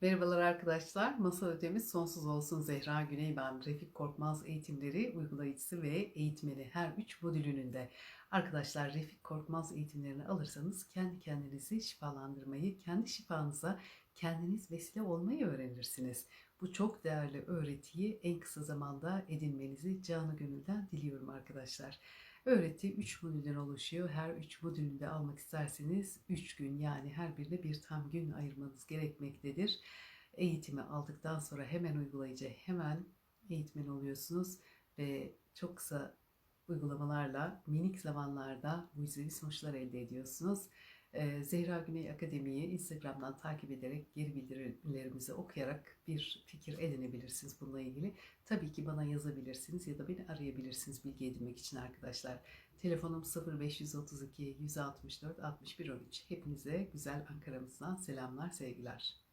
Merhabalar arkadaşlar. Masal ödemiz sonsuz olsun Zehra Güney ben. Refik Korkmaz eğitimleri uygulayıcısı ve eğitmeni her üç modülünün de. Arkadaşlar Refik Korkmaz eğitimlerini alırsanız kendi kendinizi şifalandırmayı, kendi şifanıza kendiniz vesile olmayı öğrenirsiniz. Bu çok değerli öğretiyi en kısa zamanda edinmenizi canı gönülden diliyorum arkadaşlar. Öğreti 3 modülden oluşuyor. Her 3 modülünü de almak isterseniz 3 gün yani her birine bir tam gün ayırmanız gerekmektedir. Eğitimi aldıktan sonra hemen uygulayıcı hemen eğitmen oluyorsunuz ve çok kısa uygulamalarla minik zamanlarda mucizevi sonuçlar elde ediyorsunuz. Ee, Zehra Güney Akademi'yi Instagram'dan takip ederek geri bildirimlerimizi okuyarak bir fikir edinebilirsiniz bununla ilgili. Tabii ki bana yazabilirsiniz ya da beni arayabilirsiniz bilgi edinmek için arkadaşlar. Telefonum 0532 164 61 13. Hepinize güzel Ankara'mızdan selamlar, sevgiler.